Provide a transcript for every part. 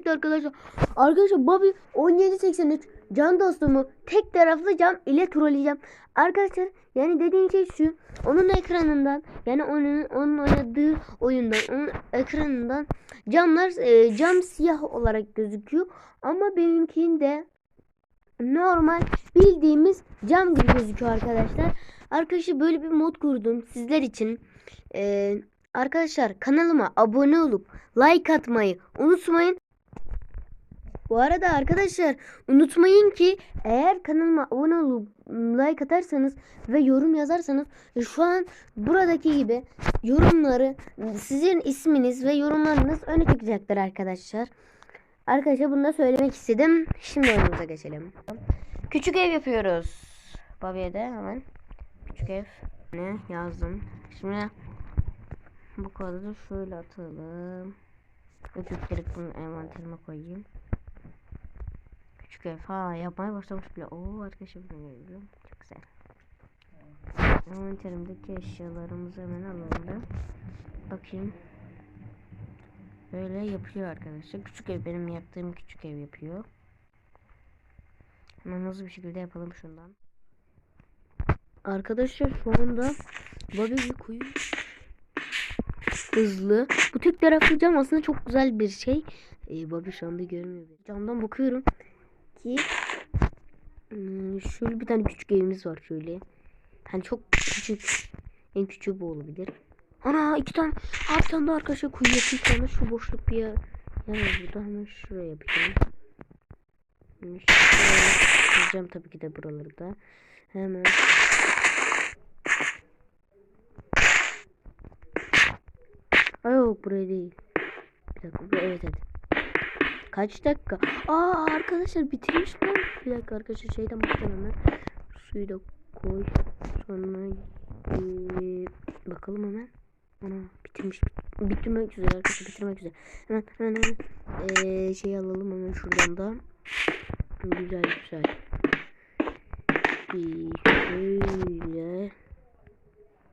çekti arkadaşlar. Arkadaşlar Bobby 1783 can dostumu tek taraflı cam ile trolleyeceğim. Arkadaşlar yani dediğim şey şu. Onun ekranından yani onun onun oynadığı oyundan onun ekranından camlar e, cam siyah olarak gözüküyor. Ama benimkinde normal bildiğimiz cam gibi gözüküyor arkadaşlar. Arkadaşlar böyle bir mod kurdum sizler için. Ee, arkadaşlar kanalıma abone olup like atmayı unutmayın. Bu arada arkadaşlar unutmayın ki eğer kanalıma abone olup like atarsanız ve yorum yazarsanız e, şu an buradaki gibi yorumları sizin isminiz ve yorumlarınız öne çıkacaktır arkadaşlar. Arkadaşlar bunu da söylemek istedim. Şimdi oyunumuza geçelim. Küçük ev yapıyoruz. Babiye de hemen. Küçük ev. Ne yazdım. Şimdi bu kodu şöyle atalım. Öpükleri bunu envanterime koyayım. Küçük ev. Ha yapmaya başlamış bile. Oo arkadaşlar bunu görüyorum. Çok güzel. Envanterimdeki eşyalarımızı hemen alalım. Bakayım. Böyle yapıyor arkadaşlar. Küçük ev benim yaptığım küçük ev yapıyor. Hemen hızlı bir şekilde yapalım şundan. Arkadaşlar şu anda Bobby bir kuyu hızlı. Bu tek taraflı cam aslında çok güzel bir şey. Ee, Bobby şu anda görmüyor. Camdan bakıyorum ki hmm, şöyle bir tane küçük evimiz var şöyle. Hani çok küçük. En küçüğü bu olabilir. Ana iki tane. Abi tane daha arkadaşlar kuyu yapayım. Sonra şu boşluk bir yer. Var burada hemen şuraya yapacağım. Şuraya yazacağım tabii ki de buraları da. Hemen. Ay yok buraya değil. Bir dakika. Evet evet. Kaç dakika? Aa arkadaşlar bitirmiş mi? Bir dakika arkadaşlar şeyden bakacağım hemen. Suyu da koy. Sonra ee, bakalım hemen. Ana bitirmiş. Bitirmek üzere arkadaşlar bitirmek üzere. Hemen hemen hemen ee, şey alalım hemen şuradan da. Güzel güzel. Bir şöyle.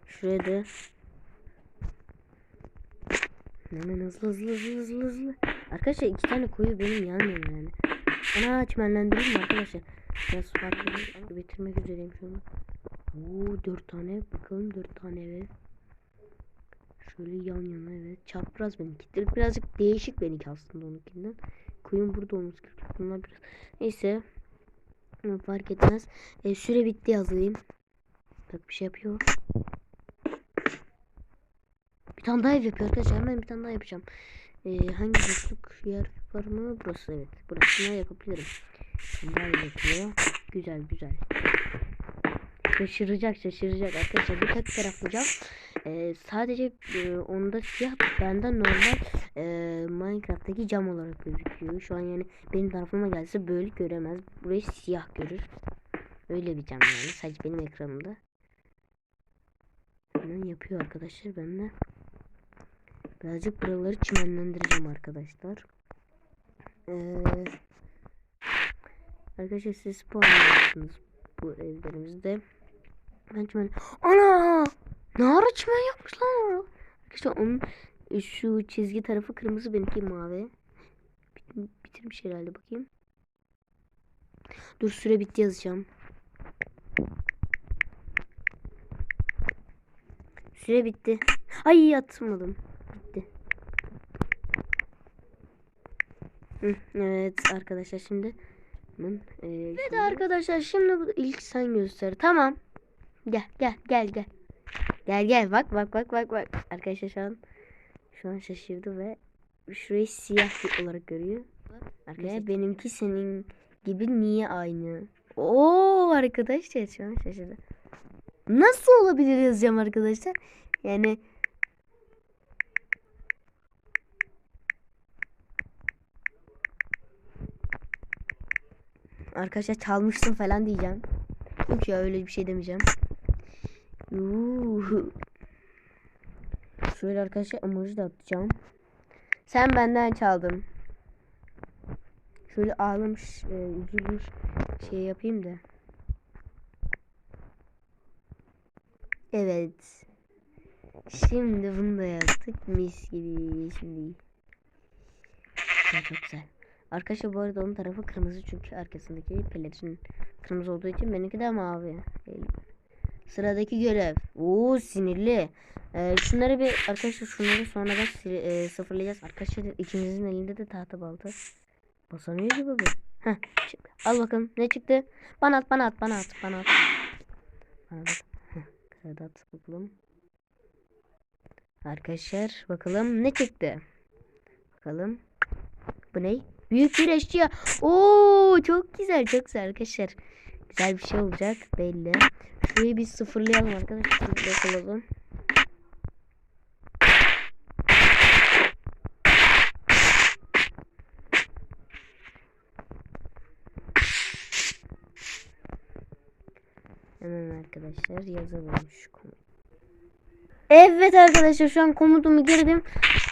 Şuraya da. Hemen hızlı hızlı hızlı hızlı hızlı. Arkadaşlar iki tane koyu benim yanmıyor yani. Ana çimenlendireyim mi arkadaşlar? Biraz farklı bir- bitirmek üzereyim şu an. Dört tane bakalım dört tane ev. Şöyle yan yana evet. Çapraz benimkidir. Birazcık değişik benimki aslında onunkinden. Kuyum burada olması gerekiyor. Bunlar biraz. Neyse. Fark etmez. E, süre bitti yazayım. Bak bir şey yapıyor. Bir tane daha ev yapıyor arkadaşlar. Hemen bir tane daha yapacağım. E, hangi boşluk yer var mı? Burası evet. Burasını yapabilirim. Ev yapıyor. Güzel güzel. Şaşıracak şaşıracak arkadaşlar. Bir tek taraflı cam. Ee, sadece e, onda siyah benden normal e, Minecraft'taki cam olarak gözüküyor. Şu an yani benim tarafıma gelse böyle göremez. Burayı siyah görür. Öyle bir cam yani. Sadece benim ekranımda. Hemen yapıyor arkadaşlar. Ben de birazcık buraları çimenlendireceğim arkadaşlar. Ee, arkadaşlar siz puanlarsınız bu evlerimizde. Ben çimen... Ana! Ne ara çimen yapmış lan? Arkadaşlar onun şu çizgi tarafı kırmızı benimki mavi. Bit- bitirmiş herhalde bakayım. Dur süre bitti yazacağım. Süre bitti. Ay atmadım. Bitti. Hı, evet arkadaşlar şimdi hemen e, Evet arkadaşlar şimdi bu ilk sen göster. Tamam. Gel gel gel gel. Gel gel bak bak bak bak bak. Arkadaşlar şu an şu an şaşırdı ve şurayı siyah olarak görüyor. Arkadaşlar benimki senin gibi niye aynı? Oo arkadaşlar şu an şaşırdı. Nasıl olabilir yazacağım arkadaşlar? Yani Arkadaşlar çalmışsın falan diyeceğim. Yok ya öyle bir şey demeyeceğim. Yuhu. Şöyle arkadaşlar emoji de atacağım. Sen benden çaldın. Şöyle ağlamış, e, üzülmüş şey yapayım da. Evet. Şimdi bunu da yaptık. Mis gibi şimdi. Çok güzel. Arkadaşlar bu arada onun tarafı kırmızı çünkü arkasındaki pelerin kırmızı olduğu için benimki de mavi. Sıradaki görev. Oo sinirli. Ee, şunları bir arkadaşlar şunları sonradan sil- e, sıfırlayacağız. Arkadaşlar ikimizin elinde de tahta balta. Basamıyor gibi bu. Heh. Al bakalım ne çıktı? Bana at bana at bana at bana at. Bana at. Heh, kağıda at bakalım. Arkadaşlar bakalım ne çıktı? Bakalım. Bu ne? Büyük bir eşya. Oo çok güzel çok güzel arkadaşlar. Güzel bir şey olacak belli. Şurayı bir sıfırlayalım arkadaşlar. Bakalım. Hemen arkadaşlar yazalım şu komut. Evet arkadaşlar şu an komutumu girdim.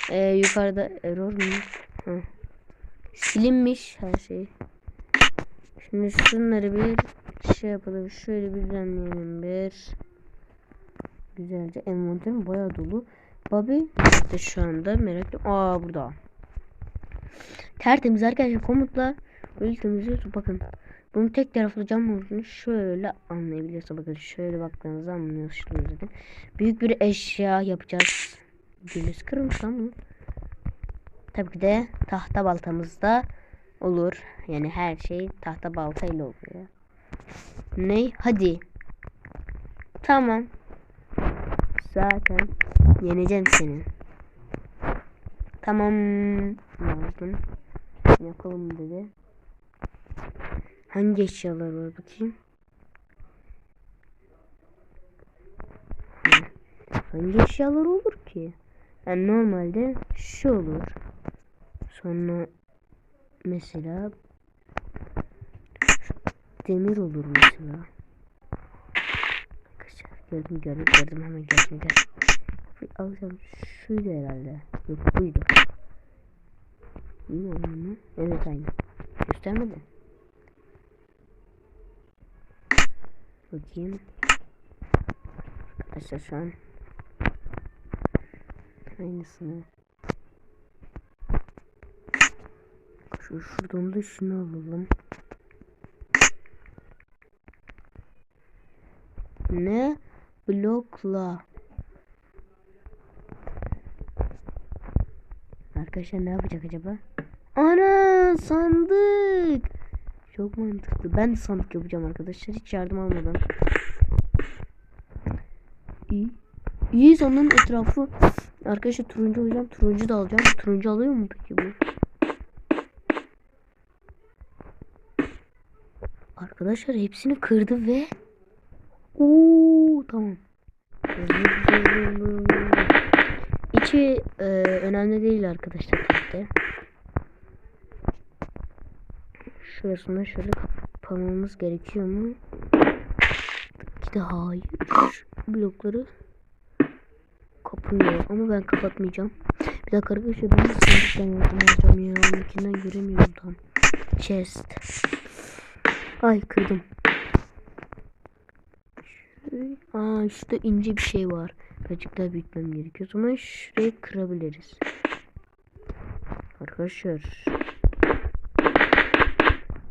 Ee, yukarıda error mu? Hı. Silinmiş her şey. Şimdi şunları bir şey yapalım. Şöyle bir düzenleyelim bir. Güzelce envanterim bayağı dolu. Bobby nerede şu anda merak ettim. Aa burada. Tertemiz arkadaşlar komutla temizliyoruz. Bakın bunun tek taraflı cam olduğunu şöyle anlayabiliyorsunuz. Bakın şöyle baktığınızda anlıyorsunuz zaten. Büyük bir eşya yapacağız. Gülüz kırılmış lan bu. Tabii ki de tahta baltamızda olur. Yani her şey tahta baltayla oluyor. Ne? Hadi. Tamam. Zaten yeneceğim seni. Tamam. Yazdım. Yapalım dedi. Hangi eşyalar var bakayım? Hangi eşyalar olur ki? Yani normalde şu olur. Sonra mesela demir olur mesela. Arkadaşlar gördüm gördüm gördüm hemen gördüm. Bir Alacağım şuydu herhalde. Yok buydu. İyi mi onu? Evet aynı. Göstermedi. Bakayım. Arkadaşlar şu an aynısını şu şuradan da şunu alalım. Ne? Blokla. Arkadaşlar ne yapacak acaba? Ana sandık. Çok mantıklı. Ben de sandık yapacağım arkadaşlar. Hiç yardım almadan. İyi. İyi sandığın etrafı. Arkadaşlar turuncu alacağım. Turuncu da alacağım. Turuncu alıyor mu peki bu? Arkadaşlar hepsini kırdı ve Oo tamam. İçi e, önemli değil arkadaşlar de. Şurasını şöyle kapamamız gerekiyor mu? Tabii ki de hayır. Blokları kapıyor ama ben kapatmayacağım. Bir dakika arkadaşlar ben sandıktan ya. Onunkinden göremiyorum tam. Chest. Ay kırdım. Aa şurada ince bir şey var. Birazcık daha büyütmem gerekiyor. O zaman şurayı kırabiliriz. Arkadaşlar.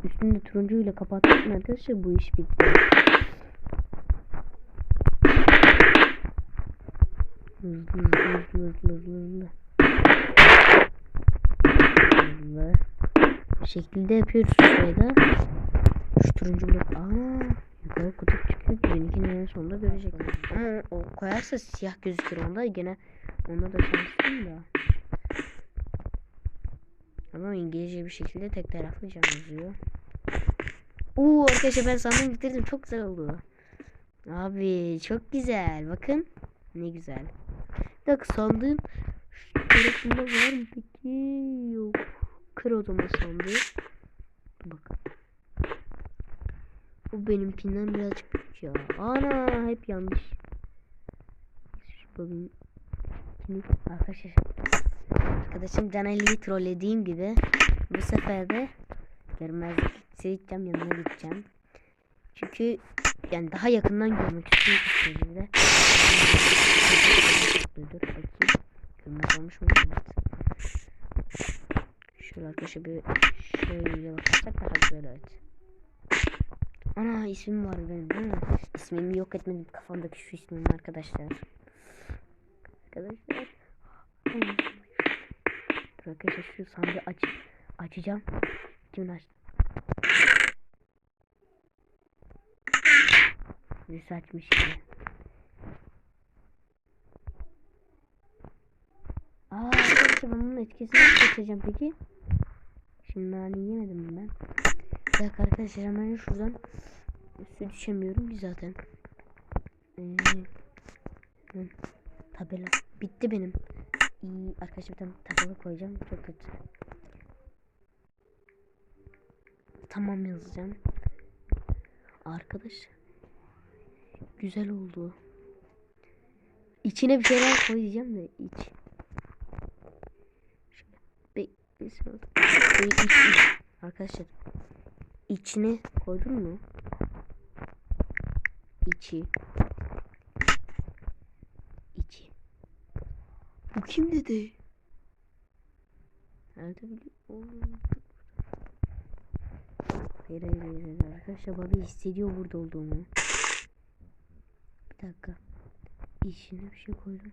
Üstünde turuncuyla kapattık mı arkadaşlar bu iş bitti. Hızlı hızlı hızlı hızlı hızlı. Hızlı. Bu şekilde yapıyoruz şurayı da. Şu turuncu blok. Aa, yukarı kutup ki benimkini en sonunda görecek. Ama o koyarsa siyah gözükür onda gene onda da şanslıyım da. Ama İngilizce bir şekilde tek taraflı cam yazıyor. Oo arkadaşlar ben sandım bitirdim çok güzel oldu. Abi çok güzel bakın. Ne güzel. Dakika sandığın tarafında var mı peki? Yok. Kır o zaman sandığı. Bak. Bu benimkinden birazcık ya. Ana hep yanlış. Şimdi arkadaşlar. Arkadaşım Caneli'yi trollediğim gibi bu sefer de görmezlik gideceğim yanına gideceğim. Çünkü yani daha yakından görmek istiyorum içeride. Dur bakayım. Görmez olmuş mu? Şöyle arkadaşlar bir Şöyle bakarsak daha güzel evet. Ana ismim var benim mi? İsmimi yok etmedim kafamdaki şu ismim arkadaşlar. Arkadaşlar. Dur arkadaşlar şu sandığı aç açacağım. Kimin açtı? Birisi açmış yine. Aa arkadaşlar ben bunun etkisini geçeceğim peki? Şimdi nane yemedim ben. Bir arkadaşlar hemen şuradan su düşemiyorum ki zaten. Ee, tabela bitti benim. İyi arkadaşlar bir tabela koyacağım çok kötü. Tamam yazacağım. Arkadaş güzel oldu. İçine bir şeyler koyacağım da iç. İç. Arkadaşlar içine koydun mu? İçi. İçi. Bu kim dedi? Nerede biliyor? Oğlum. Hayır hayır hayır. Arkadaşlar Bobby hissediyor burada olduğumu. Bir dakika. İçine bir şey koydum.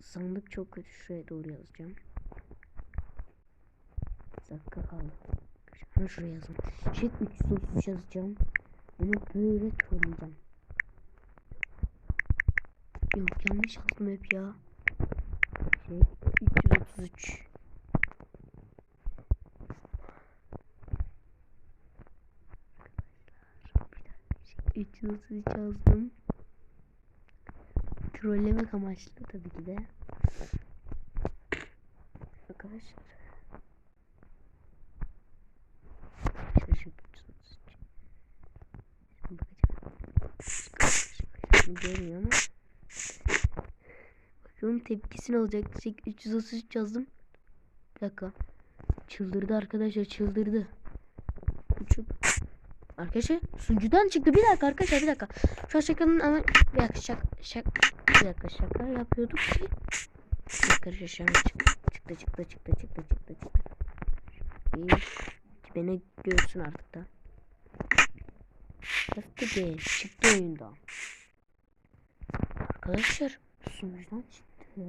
Sandık çok kötü. Şuraya doğru yazacağım. Bir dakika kaldı. Hemen şuraya yazın. Şey 333 yazacağım. Bunu böyle trolleyeceğim. Yok yanlış yazdım hep ya. Şey 333. Arkadaşlar, bir dakika, şey, 333 yazdım. Trollemek amaçlı tabii ki de. Arkadaşlar. Şöyle şu 333. Şimdi bakacağım. Şimdi görmüyor ama. Bakalım tepkisi ne olacak. Şey, 333 yazdım. Bir dakika. Çıldırdı arkadaşlar çıldırdı. Uçup. Arkadaşlar sunucudan çıktı. Bir dakika arkadaşlar bir dakika. Şu an şakanın ama bir dakika şaka, şaka, bir dakika şaka yapıyorduk ki. Bir dakika an çıktı çıktı çıktı çıktı çıktı çıktı çıktı. Beni görsün artık da. Çıktı be. Çıktı oyundan. Arkadaşlar sunucudan çıktı.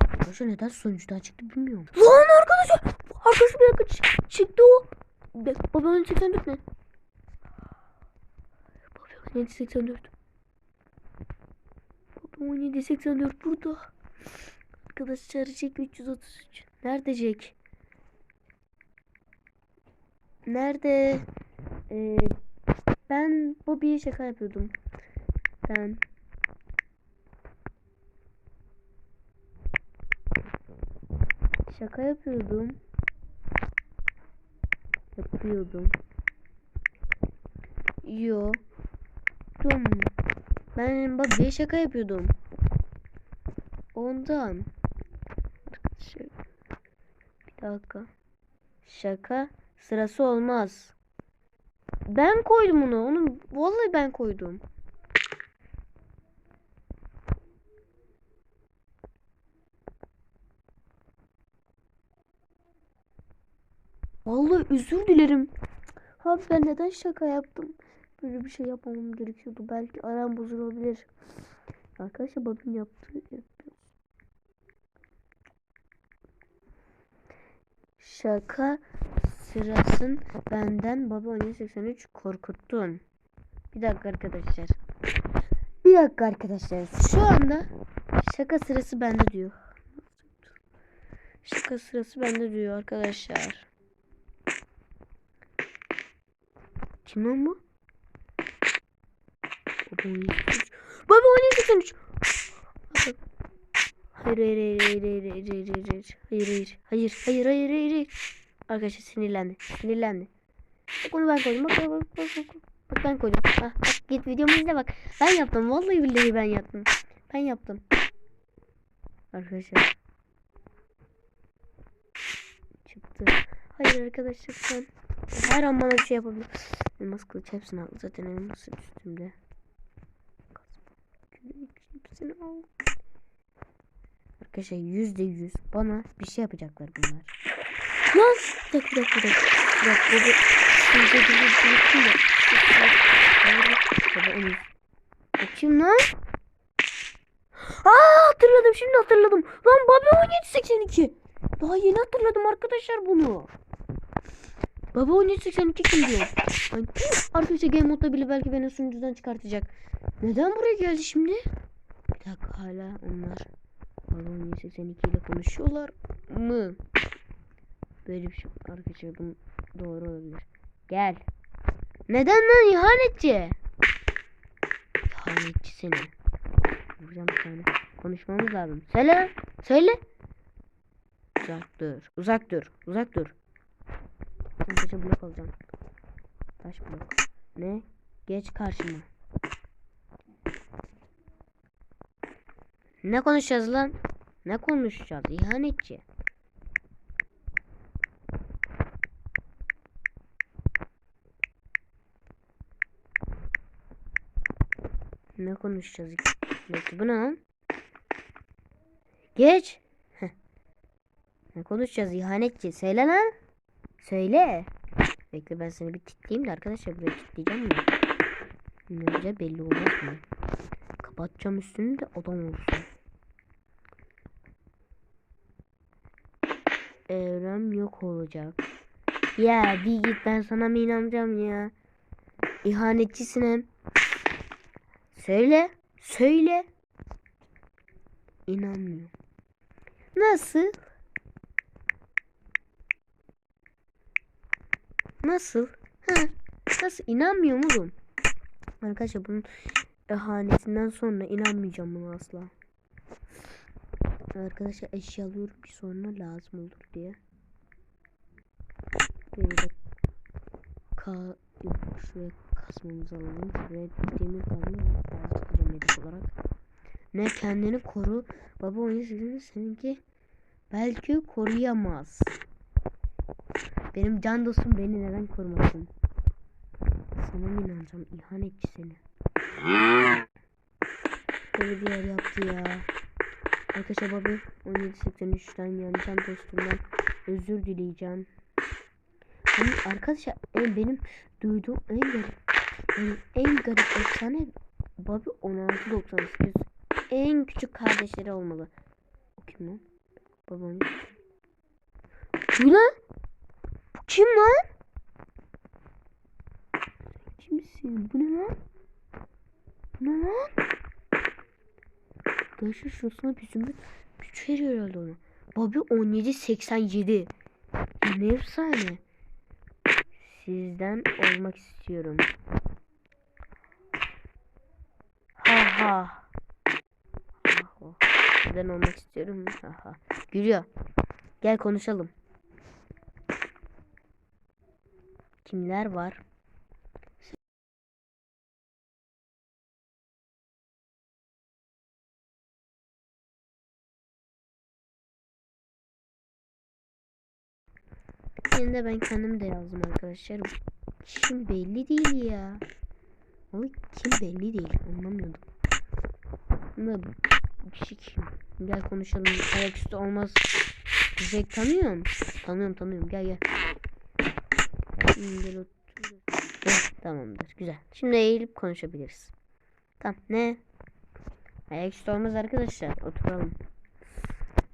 Arkadaşlar neden sonuçtan çıktı bilmiyorum. Lan arkadaşlar. Arkadaşlar bir dakika çı- çıktı o. Babamın 84 ne? Babamın 784. Babamın 784 burada. Arkadaşlar Jack 333. Nerede Jack? Nerede? Ee, ben Bobby'ye şaka yapıyordum. Ben Şaka yapıyordum. Yapıyordum. Yo. Dum. Ben Bobby'ye şaka yapıyordum. Ondan. Şey- Bir dakika. Şaka sırası olmaz. Ben koydum onu. Onu vallahi ben koydum. Vallahi özür dilerim. Abi ben neden şaka yaptım? Böyle bir şey yapmamam gerekiyordu. Belki aram bozulabilir. Arkadaşlar babam yaptı. Şaka sırasın benden baba 1783 korkuttun. Bir dakika arkadaşlar. Bir dakika arkadaşlar. Şu anda şaka sırası bende diyor. Şaka sırası bende diyor arkadaşlar. Kim lan bu? Baba 1783. Baba 1783. Hayır hayır hayır hayır hayır hayır hayır hayır hayır hayır hayır hayır hayır hayır hayır Arkadaşlar sinirlendi sinirlendi. Bak onu ben koydum bak bak bak bak bak, bak. Ben koydum. Ah, bak git videomu izle bak. Ben yaptım vallahi billahi ben yaptım. Ben yaptım. Arkadaşlar. Çıktı. Hayır arkadaşlar ben her an bana bir şey yapabilir. Elmas kılıç hepsini aldı zaten elması üstümde. Hepsini al Arkadaşlar yüzde yüz bana bir şey yapacaklar bunlar. Lan bir dakika bir dakika bir dakika. Bir dakika baba. Sizce bir bir bir. O kim lan? Aa hatırladım şimdi hatırladım. Lan Baba 1782. Daha yeni hatırladım arkadaşlar bunu. Baba 1782 kim diyor? Ay, arkadaşlar game modda bile belki beni sunucudan çıkartacak. Neden buraya geldi şimdi? Bir dakika hala onlar Baba 1782 ile konuşuyorlar mı? Böyle bir şey arkadaşlar bu doğru olabilir. Gel. Neden lan ihanetçi? İhanetçi seni. Vuracağım tane. Konuşmamız lazım. Söyle. Söyle. Uzak dur. Uzak dur. Uzak dur. Taşa blok alacağım. Taş blok. Ne? Geç karşıma. Ne konuşacağız lan? Ne konuşacağız? İhanetçi. Ne konuşacağız? Mektubu ne lan? Geç. Ne konuşacağız ihanetçi? Söyle lan. Söyle. Bekle ben seni bir titleyeyim de arkadaşlar buraya titleyeceğim mi? Ne olacak belli olmaz mı? Kapatacağım üstünü de adam olsun. Evrem yok olacak. Ya bir git ben sana mı inanacağım ya? İhanetçisin hem. Söyle. Söyle. İnanmıyorum. Nasıl? Nasıl? Ha, nasıl? İnanmıyor musun? Arkadaşlar bunun ihanetinden sonra inanmayacağım buna asla. Arkadaşlar eşya alıyorum ki sonra lazım olur diye. Böyle ka yok şuraya kasmamızı alalım. Şuraya demir kazma lazım yedek olarak. Ne kendini koru. Baba oyun seninki belki koruyamaz. Benim can dostum beni neden korumasın? Sana mı inanacağım? İhanetçi seni. Böyle bir yer yaptı ya. Arkadaşlar baba 1783'ten yani can dostumdan özür dileyeceğim. Yani arkadaşlar en benim duyduğum en garip en garip efsane Bobby 1698 en küçük kardeşleri olmalı. O kim lan? Babam. Bu lan? Bu kim lan? Kimsin? Bu ne lan? Bu ne lan? Arkadaşlar şurasına bir zümrüt güç veriyor herhalde ona. Bobby 1787. Ya ne efsane. Sizden olmak istiyorum. Ha ha. Ha, ha. Sizden olmak istiyorum. Ha ha. Gülüyor. Gel konuşalım. Kimler var? Yine de ben kendim de yazdım arkadaşlar. Kim belli değil ya. Ama kim belli değil anlamıyordum. Bu kişi kim? Gel konuşalım. Ayaküstü olmaz. Zek tanıyorum. Tanıyorum tanıyorum. Gel gel. Hmm, Gel tamamdır. Güzel. Şimdi eğilip konuşabiliriz. Tamam. Ne? Ayaküstü olmaz arkadaşlar. Oturalım.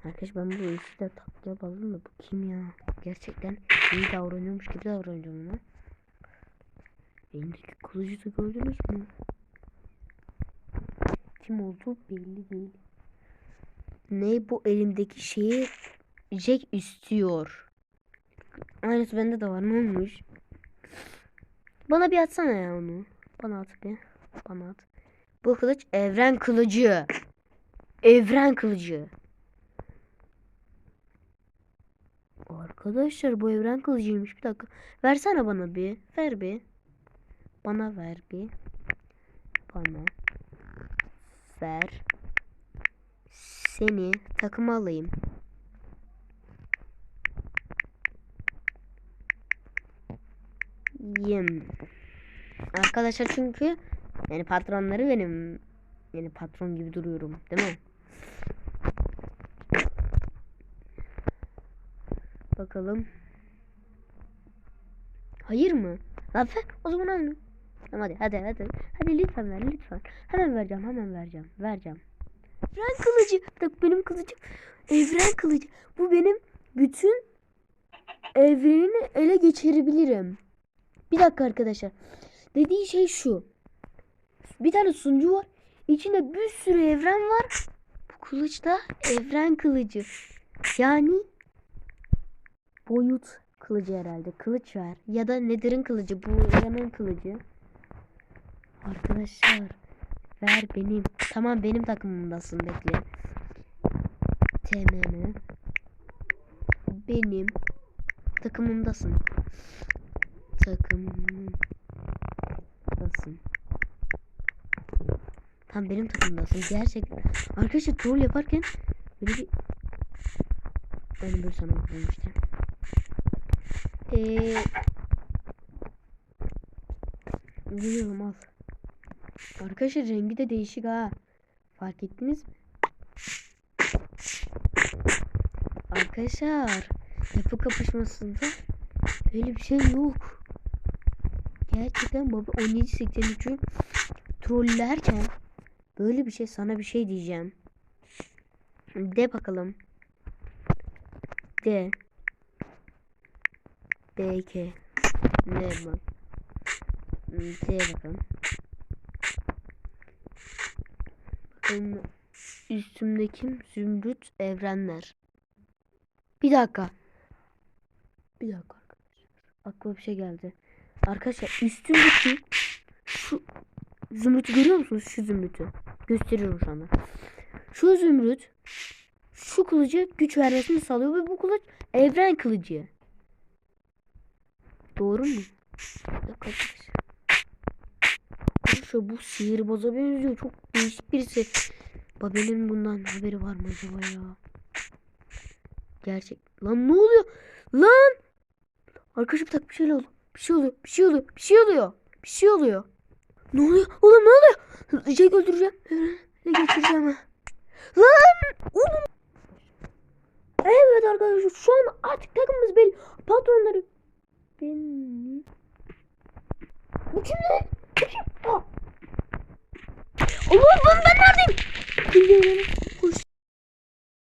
Arkadaş ben bu işi de tatlıya bağladım da bu kim ya? Gerçekten iyi davranıyormuş gibi davranacağım ona. Elindeki kılıcı da gördünüz mü? Kim olduğu belli değil. Ne bu elimdeki şeyi Jack istiyor. Aynısı bende de var. Ne olmuş? Bana bir atsana ya onu. Bana at bir. Bana at. Bu kılıç evren kılıcı. Evren kılıcı. Arkadaşlar bu evren kılıcıymış. Bir dakika. Versene bana bir. Ver bir. Bana ver bir. Bana ver. Seni takım alayım. Yim. Arkadaşlar çünkü yani patronları benim yani patron gibi duruyorum değil mi? Bakalım. Hayır mı? Lan o zaman almayayım. Tamam hadi hadi hadi. Hadi lütfen ver lütfen. Hemen vereceğim hemen vereceğim. Vereceğim. Evren kılıcı. Bak benim kılıcım. Evren kılıcı. Bu benim bütün evreni ele geçirebilirim. Bir dakika arkadaşlar. Dediği şey şu. Bir tane sunucu var. İçinde bir sürü evren var. Bu kılıç da evren kılıcı. Yani boyut kılıcı herhalde. Kılıç ver. Ya da Nether'ın kılıcı. Bu evrenin kılıcı. Arkadaşlar ver benim. Tamam benim takımımdasın bekle. TMM. Benim takımımdasın. Takımımdasın. Tam benim takımımdasın. Gerçekten. Arkadaşlar troll yaparken böyle bir ben böyle sana işte. Eee Biliyorum al. Arkadaşlar rengi de değişik ha. Fark ettiniz mi? Arkadaşlar yapı kapışmasında böyle bir şey yok. Gerçekten baba 1783'ü trollerken böyle bir şey sana bir şey diyeceğim. De bakalım. De. BK. Ne bak. De bakalım. Üstümdeki zümrüt evrenler. Bir dakika. Bir dakika arkadaşlar. Aklıma bir şey geldi. Arkadaşlar üstümdeki şu zümrütü görüyor musunuz? Şu zümrütü. Gösteriyorum şu anda. Şu zümrüt şu kılıcı güç vermesini sağlıyor ve bu kılıç evren kılıcı. Doğru mu? Bir dakika arkadaşlar. Arkadaşlar bu sihirbaza benziyor. Çok değişik birisi. Babel'in bundan haberi var mı acaba ya? Gerçek. Lan ne oluyor? Lan! Bir dakika bir şey oluyor. Bir şey oluyor. Bir şey oluyor. Bir şey oluyor. Bir şey oluyor. Ne oluyor? Oğlum ne oluyor? Hızlıca öldüreceğim. Ne geçireceğim ha. Lan! Oğlum! Evet arkadaşlar şu an artık takımımız belli. Patronları benim. Bu kim? Allah lan ben neredeyim? Bilmiyorum.